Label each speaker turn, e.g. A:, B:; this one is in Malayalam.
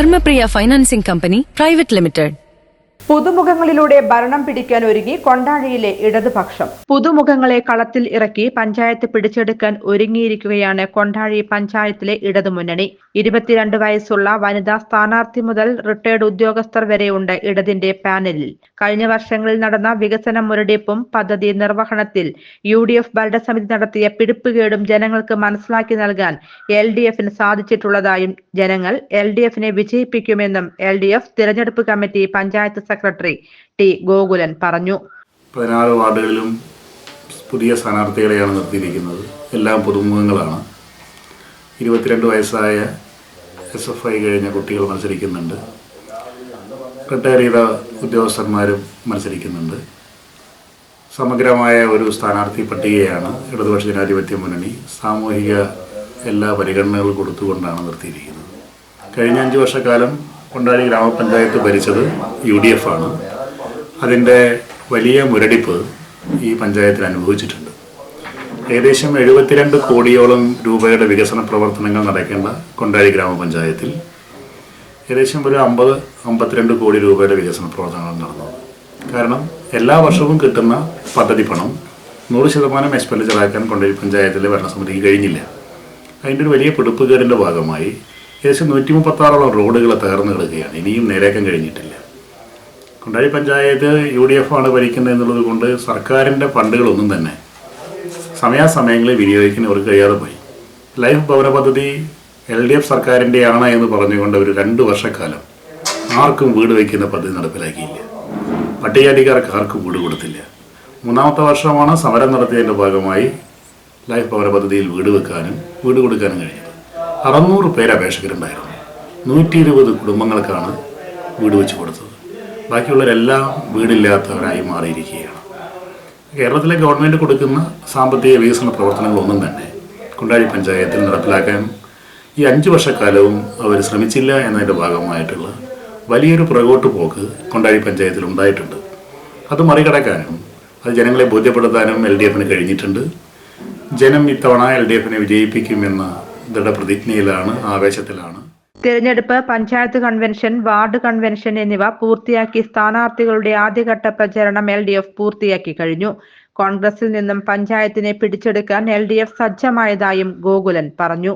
A: Dharmapriya financing company private limited
B: പുതുമുഖങ്ങളിലൂടെ ഭരണം പിടിക്കാൻ ഒരുങ്ങി കൊണ്ടാഴിയിലെ ഇടതുപക്ഷം. പുതുമുഖങ്ങളെ കളത്തിൽ ഇറക്കി പഞ്ചായത്ത് പിടിച്ചെടുക്കാൻ ഒരുങ്ങിയിരിക്കുകയാണ് കൊണ്ടാഴി പഞ്ചായത്തിലെ ഇടതുമുന്നണി. ഇരുപത്തിരണ്ട് വയസ്സുള്ള വനിതാ സ്ഥാനാർത്ഥി മുതൽ റിട്ടയർഡ് ഉദ്യോഗസ്ഥർ വരെയുണ്ട് ഇടതിന്റെ പാനലിൽ. കഴിഞ്ഞ വർഷങ്ങളിൽ നടന്ന വികസന മുരടിപ്പും പദ്ധതി നിർവഹണത്തിൽ യു ഡി എഫ് ഭരണസമിതി നടത്തിയ പിടിപ്പുകേടും ജനങ്ങൾക്ക് മനസ്സിലാക്കി നൽകാൻ എൽ ഡി എഫിന് സാധിച്ചിട്ടുള്ളതായും ജനങ്ങൾ എൽ ഡി എഫിനെ വിജയിപ്പിക്കുമെന്നും എൽ ഡി എഫ് തിരഞ്ഞെടുപ്പ് committee panchayat secretary T Gokulan പറഞ്ഞു.
C: പതിനാറ് വാർഡുകളിലും പുതിയ സ്ഥാനാർത്ഥികളെയാണ് നിർത്തിയിരിക്കുന്നത്. എല്ലാം പുതുമുഖങ്ങളാണ്. ഇരുപത്തിരണ്ട് വയസ്സായ എസ് എഫ് ഐ കഴിഞ്ഞ കുട്ടികൾ മത്സരിക്കുന്നുണ്ട്. റിട്ടയർ ചെയ്ത ഉദ്യോഗസ്ഥന്മാരും മത്സരിക്കുന്നുണ്ട്. സമഗ്രമായ ഒരു സ്ഥാനാർത്ഥി പട്ടികയാണ് ഇടതുപക്ഷ ജനാധിപത്യ മുന്നണി സാമൂഹിക എല്ലാ പരിഗണനകളും കൊടുത്തുകൊണ്ടാണ് നിർത്തിയിരിക്കുന്നത്. കഴിഞ്ഞ അഞ്ച് വർഷക്കാലം കൊണ്ടാടി ഗ്രാമപഞ്ചായത്ത് ഭരിച്ചത് യു ഡി എഫ് ആണ്. അതിന്റെ വലിയ മുരടിപ്പ് ഈ പഞ്ചായത്തിൽ അനുഭവിച്ചിട്ടുണ്ട്. ഏകദേശം എഴുപത്തിരണ്ട് കോടിയോളം രൂപയുടെ വികസന പ്രവർത്തനങ്ങൾ നടക്കേണ്ട കൊണ്ടാടി ഗ്രാമപഞ്ചായത്തിൽ ഏകദേശം ഒരു അമ്പത് അമ്പത്തിരണ്ട് കോടി രൂപയുടെ വികസന പ്രവർത്തനങ്ങൾ നടന്നു. കാരണം എല്ലാ വർഷവും കിട്ടുന്ന പദ്ധതി പണം നൂറ് ശതമാനം എക്സ്പെൻഡിച്ചറാക്കാൻ കൊണ്ടൊരു പഞ്ചായത്തിലെ ഭരണസമിതിക്ക് കഴിഞ്ഞില്ല. അതിന്റെ ഒരു വലിയ പിടിപ്പുകേടിന്റെ ഭാഗമായി ഏകദേശം നൂറ്റി മുപ്പത്താറോളം റോഡുകൾ തകർന്നു കിടക്കുകയാണ്. ഇനിയും നേരേക്കം കഴിഞ്ഞിട്ടില്ല. Kundazhi panchayat U D F ആണ് ഭരിക്കുന്നത് എന്നുള്ളത് കൊണ്ട് സർക്കാരിന്റെ ഫണ്ടുകളൊന്നും തന്നെ സമയാസമയങ്ങളിൽ വിനിയോഗിക്കാൻ അവർക്ക് കഴിയാതെ പോയി ലൈഫ് ഭവന പദ്ധതി എൽ ഡി എഫ് സർക്കാരിന്റെയാണ് എന്ന് പറഞ്ഞുകൊണ്ട് ഒരു രണ്ട് വർഷക്കാലം ആർക്കും വീട് വയ്ക്കുന്ന പദ്ധതി നടപ്പിലാക്കിയില്ല. പട്ടികജാതിക്കാർക്ക് ആർക്കും വീട് കൊടുത്തില്ല. മൂന്നാമത്തെ വർഷമാണ് സമരം നടത്തിയതിന്റെ ഭാഗമായി ലൈഫ് ഭവന പദ്ധതിയിൽ വീട് വെക്കാനും വീട് കൊടുക്കാനും കഴിഞ്ഞത്. അറുന്നൂറ് പേര് അപേക്ഷകരുണ്ടായിരുന്നു. നൂറ്റി ഇരുപത് കുടുംബങ്ങൾക്കാണ് വീട് വെച്ച് കൊടുത്തത്. ബാക്കിയുള്ളവരെല്ലാം വീടില്ലാത്തവരായി മാറിയിരിക്കുകയാണ്. കേരളത്തിലെ ഗവൺമെന്റ് കൊടുക്കുന്ന സാമ്പത്തിക വികസന പ്രവർത്തനങ്ങളൊന്നും തന്നെ കുണ്ടാഴി പഞ്ചായത്തിൽ നടപ്പിലാക്കാൻ ഈ അഞ്ച് വർഷക്കാലവും അവർ ശ്രമിച്ചില്ല എന്നതിന്റെ ഭാഗമായിട്ടുള്ള വലിയൊരു പുറകോട്ട് പോക്ക് കൊണ്ടാഴി പഞ്ചായത്തിൽ ഉണ്ടായിട്ടുണ്ട്. അത് മറികടക്കാനും അത് ജനങ്ങളെ ബോധ്യപ്പെടുത്താനും എൽ ഡി എഫിന് കഴിഞ്ഞിട്ടുണ്ട്. ജനം ഇത്തവണ എൽ ഡി എഫിനെ വിജയിപ്പിക്കുമെന്ന ദൃഢപ്രതിജ്ഞയിലാണ് ആവേശത്തിലാണ്.
B: തിരഞ്ഞെടുപ്പ് പഞ്ചായത്ത് കൺവെൻഷൻ വാർഡ് കൺവെൻഷൻ എന്നിവ പൂർത്തിയാക്കി സ്ഥാനാർത്ഥികളുടെ ആദ്യഘട്ട പ്രചരണം എൽ ഡി എഫ് പൂർത്തിയാക്കി കഴിഞ്ഞു. കോൺഗ്രസിൽ നിന്നും പഞ്ചായത്തിനെ പിടിച്ചെടുക്കാൻ എൽ ഡി എഫ് സജ്ജമായതായും ഗോകുലൻ പറഞ്ഞു.